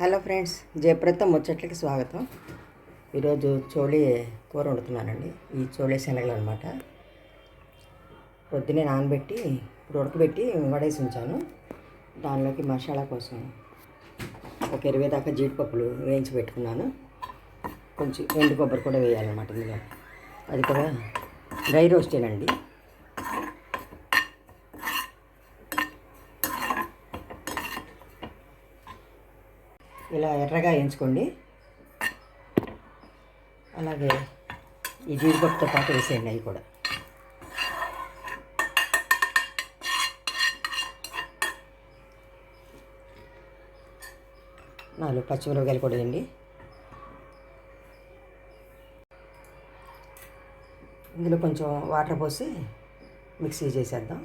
Hello friends జయప్రత ముచ్చట్లకి స్వాగతం. ఈరోజు చోళీ కూర వండుతున్నానండి. ఈ చోళీ శనగలు అనమాట పొద్దునే నానబెట్టి ఇప్పుడు ఉడకబెట్టి వడేసి ఉంచాను. దానిలోకి మసాలా కోసం ఒక ఇరవై దాకా జీడిపప్పులు వేయించి పెట్టుకున్నాను. కొంచెం ఎండు కొబ్బరి కూడా వేయాలన్నమాట ఇందులో. అది కూడా డ్రై రోస్టేనండి. ఇలా ఎర్రగా వేయించుకోండి. అలాగే ఈ జీడిపప్పుతో పాటు వేసేయండి అవి కూడా. నాలుగు పచ్చిమిరపకాయలు కూడా వేయండి. ఇందులో కొంచెం వాటర్ పోసి మిక్సీ చేసేద్దాం.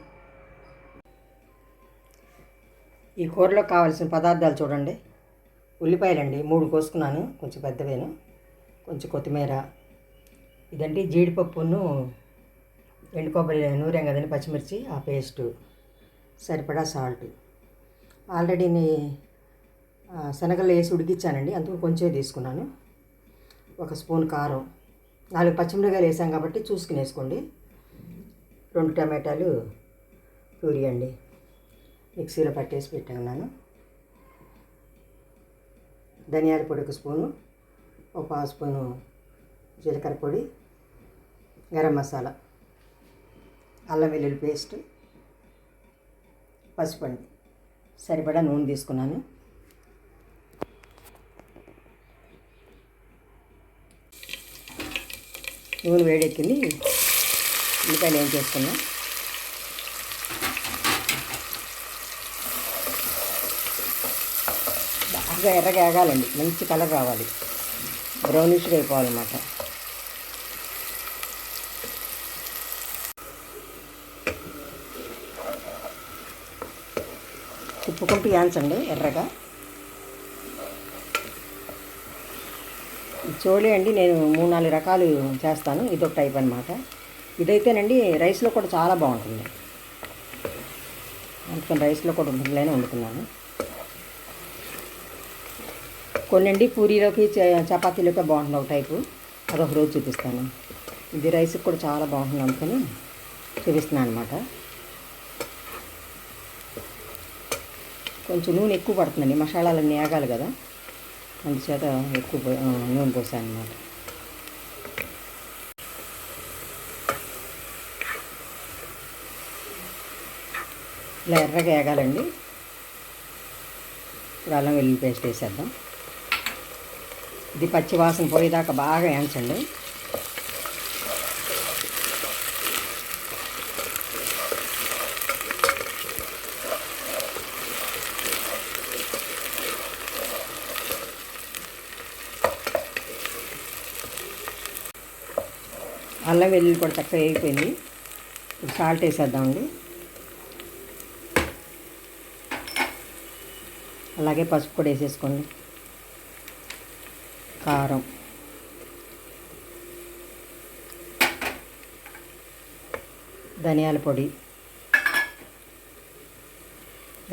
ఈ కూరలో కావాల్సిన పదార్థాలు చూడండి. ఉల్లిపాయలండి మూడు కోసుకున్నాను. కొంచెం పెద్దవేను. కొంచెం కొత్తిమీర. ఇదండి జీడిపప్పును ఎండు కొబ్బరి నూరాం కదండి పచ్చిమిర్చి ఆ పేస్టు. సరిపడా సాల్ట్. ఆల్రెడీ శనగలు వేసి ఉడికిచ్చానండి. అందుకు కొంచెం తీసుకున్నాను. ఒక స్పూన్ కారం. నాలుగు పచ్చిమిరకాయలు వేసాం కాబట్టి చూసుకుని వేసుకోండి రెండు టమాటాలు ప్యూరీ అండి. మిక్సీలో పట్టేసి పెట్టుకున్నాను ధనియాల పొడి ఒక స్పూను ఒక పావు స్పూను జీలకర్ర పొడి గరం మసాలా అల్లం వెల్లుల్లి పేస్ట్ పసుపు అండి సరిపడా నూనె తీసుకున్నాను. నూనె వేడెక్కింది. ఇంకా నేను చేసుకున్నాను మంచిగా ఎర్రగా వేగాలండి మంచి కలర్ రావాలి. బ్రౌనిష్గా అయిపోవాలన్నమాట. తిప్పుకుంటూ వేయించండి ఎర్రగా. చోళే అండి నేను మూడు నాలుగు రకాలు చేస్తాను. ఇదొక టైప్ అనమాట ఇదైతేనండి రైస్లో కూడా చాలా బాగుంటుంది. అందుకని రైస్లో కూడా ఉంటుందిలేనే వండుకున్నాను. కొన్నండి పూరీలోకి చపాతీలోకి బాగుంటుంది ఒక టైపు. అదొక రోజు చూపిస్తాను. ఇది రైస్కి కూడా చాలా బాగుంటుంది అందుకని చూపిస్తున్నాను అనమాట కొంచెం నూనె ఎక్కువ పడుతుందండి మసాలాలన్నీ ఏగాలి కదా. అందుచేత ఎక్కువ నూనె పోసాను అనమాట ఇలా ఎర్రగా ఏగాలండి ఇప్పుడు అల్లం వెల్లుల్లి పేస్ట్ వేసేద్దాం. ఇది పచ్చివాసన పోయేదాకా బాగా వేయించండి. అల్లం వెల్లుల్లి కూడా చక్కగా అయిపోయింది ఇప్పుడు సాల్ట్ వేసేద్దామండి. అలాగే పసుపు కూడా వేసేసుకోండి. కారం ధనియాల పొడి.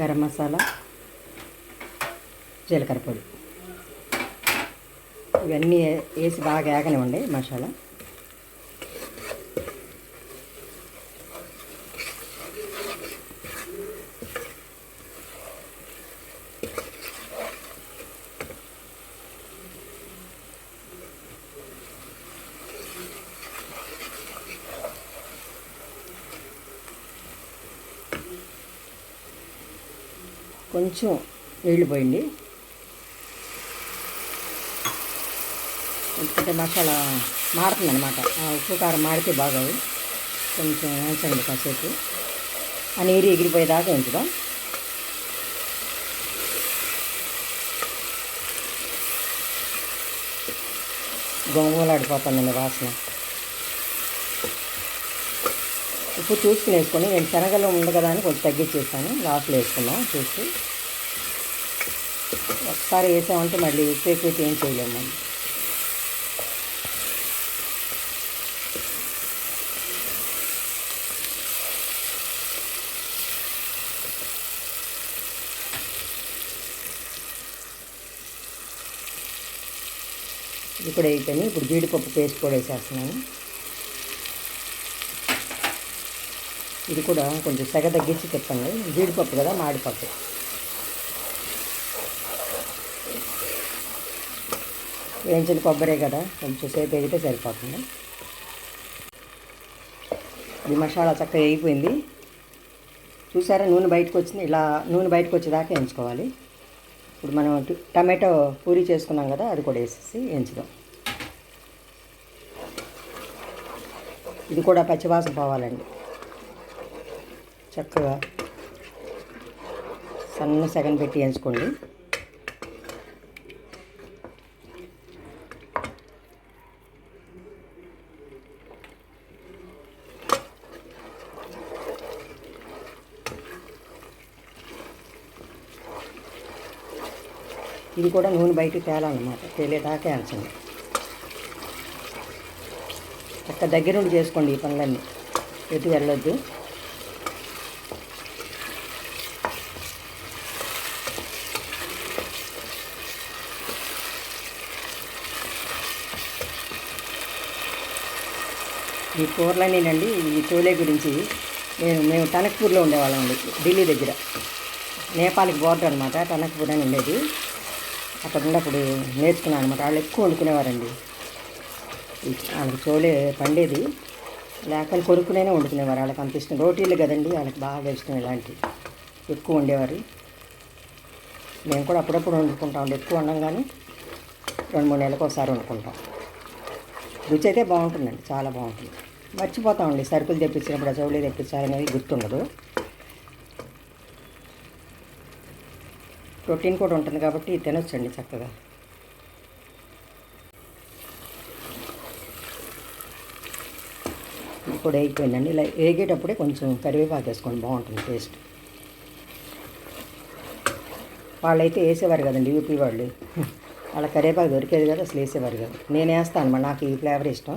గరం మసాలా. జీలకర్ర పొడి. ఇవన్నీ వేసి బాగా ఏగనివ్వండి మసాలా. కొంచెం నీళ్ళు పోయండి. ఎందుకంటే మసాలా మారుతుంది అనమాట ఉప్పు కారం మాడితే బాగోదు. కొంచెం వేయించండి కాసేపు. ఆ నీరు ఎగిరిపోయేదాకా ఉంచుదాం. గొంగలాడిపోతుందండి వాసన. ఉప్పు చూసుకుని వేసుకొని నేను శనగలో ఉంది కదా అని కొంచెం తగ్గించేసాను. లాస్ట్లో వేసుకున్నాం చూసి. ఒకసారి వేసామంటే మళ్ళీ ఉప్పు ఎక్కువ ఏం చేయలేము మళ్ళీ ఇది కూడా అయిపోయింది ఇప్పుడు జీడిపప్పు పేస్ట్ కూడా వేసేస్తున్నాను. ఇది కూడా కొంచెం సెగ తగ్గించి తిప్పండి జీడిపప్పు కదా మాడిపప్పు. వేయించిన కొబ్బరే కదా కొంచెం సేపు వేగితే సరిపోతుంది. ఇది మసాలా చక్కగా వేగిపోయింది. చూసారా నూనె బయటకు వచ్చింది. ఇలా నూనె బయటకు వచ్చేదాకా వేయించుకోవాలి. ఇప్పుడు మనం టమాటో పూరి చేసుకున్నాం కదా అది కూడా వేసేసి వేయించుదాం. ఇది కూడా పచ్చివాసన పోవాలండి. చక్కగా సన్న సెగన్ పెట్టి వేయించుకోండి. ఇది కూడా నూనె బయటకు తేలాలన్నమాట. తేలేదాకా వేయించండి చక్క దగ్గరుండి చేసుకోండి ఈ పనులన్నీ. ఎటు వెళ్ళొద్దు. ఈ కూరలనేనండి ఈ చోలే గురించి నేను మేము టనక్పూర్లో ఉండేవాళ్ళం అండి ఢిల్లీ దగ్గర. నేపాల్కి బోర్డర్ అనమాట టనక్పూర్ అని ఉండేది. అక్కడ ఉన్నప్పుడు నేర్చుకున్నాను అనమాట వాళ్ళు ఎక్కువ వండుకునేవారండి. వాళ్ళకి చోలే పండేది. లేకపోతే కొరుకునేనే వండుకునేవారు. వాళ్ళకి అంత ఇష్టం. రోటీలు కదండి వాళ్ళకి బాగా ఇష్టం ఇలాంటివి. ఎక్కువ వండేవారు. మేము కూడా అప్పుడప్పుడు వండుకుంటాం ఎక్కువ వండం కానీ రెండు మూడు నెలలకు ఒకసారి వండుకుంటాం. రుచి అయితే బాగుంటుందండి. చాలా బాగుంటుంది. మర్చిపోతామండి. సరుకులు తెప్పించినప్పుడు చౌలీ తెప్పించాలనేది గుర్తుండదు. ప్రోటీన్ కూడా ఉంటుంది కాబట్టి తినొచ్చండి చక్కగా. ఇప్పుడు కూడా వేగిపోయిందండి ఇలా వేగేటప్పుడే కొంచెం కరివేపాకు వేసుకోండి బాగుంటుంది టేస్ట్. వాళ్ళైతే వేసేవారు కదండి యూపీ వాళ్ళు. వాళ్ళ కరివేపాకు దొరికేది కదా అసలు వేసేవారు కదా. నేను వేస్తాను మరి నాకు ఈ ఫ్లేవర్ ఇష్టం.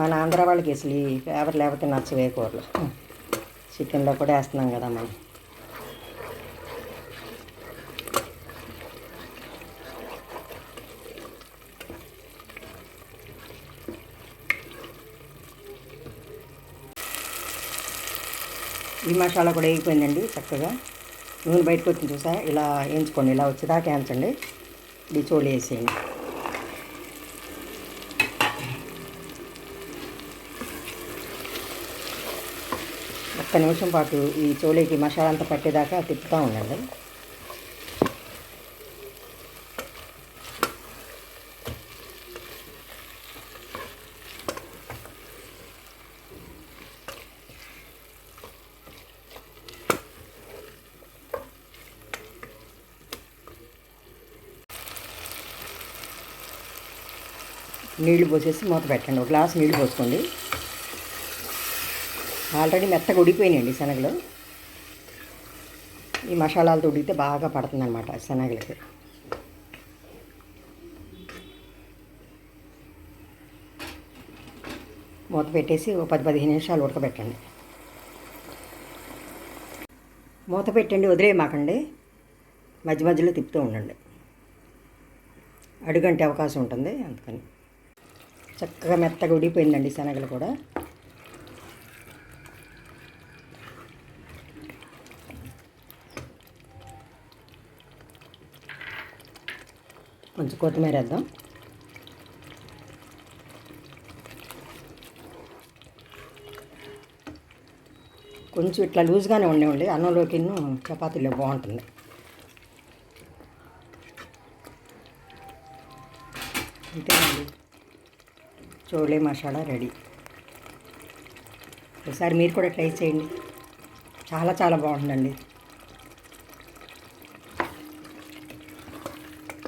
మన ఆంధ్ర వాళ్ళకి అసలు ఈ ఫ్లేవర్ లేకపోతే నచ్చవే కూరలు. చికెన్లో కూడా వేస్తున్నాం కదా మనం. ఈ మసాలా కూడా వేగిపోయిందండి చక్కగా. నూనె బయటకు వచ్చింది చూసా ఇలా వేయించుకోండి ఇలా వచ్చేదాకా వేయించండి. ఇది చోళీ వేసేయండి. ఒక్క నిమిషం పాటు ఈ చోళీకి మసాలా అంతా పట్టేదాకా తిప్పుతూ ఉండండి. నీళ్ళు పోసేసి మూత పెట్టండి. ఒక గ్లాస్ నీళ్ళు పోసుకోండి. ఆల్రెడీ మెత్తగా ఉడిపోయినాయండి శనగలు. ఈ మసాలాలతో ఉడికితే బాగా పడుతుందన్నమాట శనగలకి. మూత పెట్టేసి ఒక పది పదిహేను నిమిషాలు ఉడకబెట్టండి. మూత పెట్టండి వదిలేయమాకండి. మధ్య మధ్యలో తిప్పుతూ ఉండండి. అడుగంటే అవకాశం ఉంటుంది అందుకని. చక్కగా మెత్తగా ఉడిపోయిందండి శనగలు కూడా. కొంచెం కొత్తిమీర వేద్దాం. కొంచెం ఇట్లా లూజ్గానే ఉండేవండి. అన్నంలోకి చపాతీలో బాగుంటుంది. అంతేనండి. చోలే మసాలా రెడీ. ఒకసారి మీరు కూడా ట్రై చేయండి. చాలా చాలా బాగుంటుందండి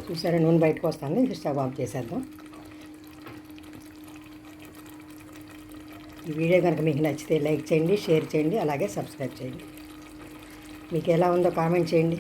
చూసారా నూనె బయటకు వస్తుంది. ఇది స్టవ్ ఆఫ్ చేసేద్దాం. ఈ వీడియో కనుక మీకు నచ్చితే లైక్ చేయండి షేర్ చేయండి అలాగే సబ్స్క్రైబ్ చేయండి. మీకు ఎలా ఉందో కామెంట్ చేయండి.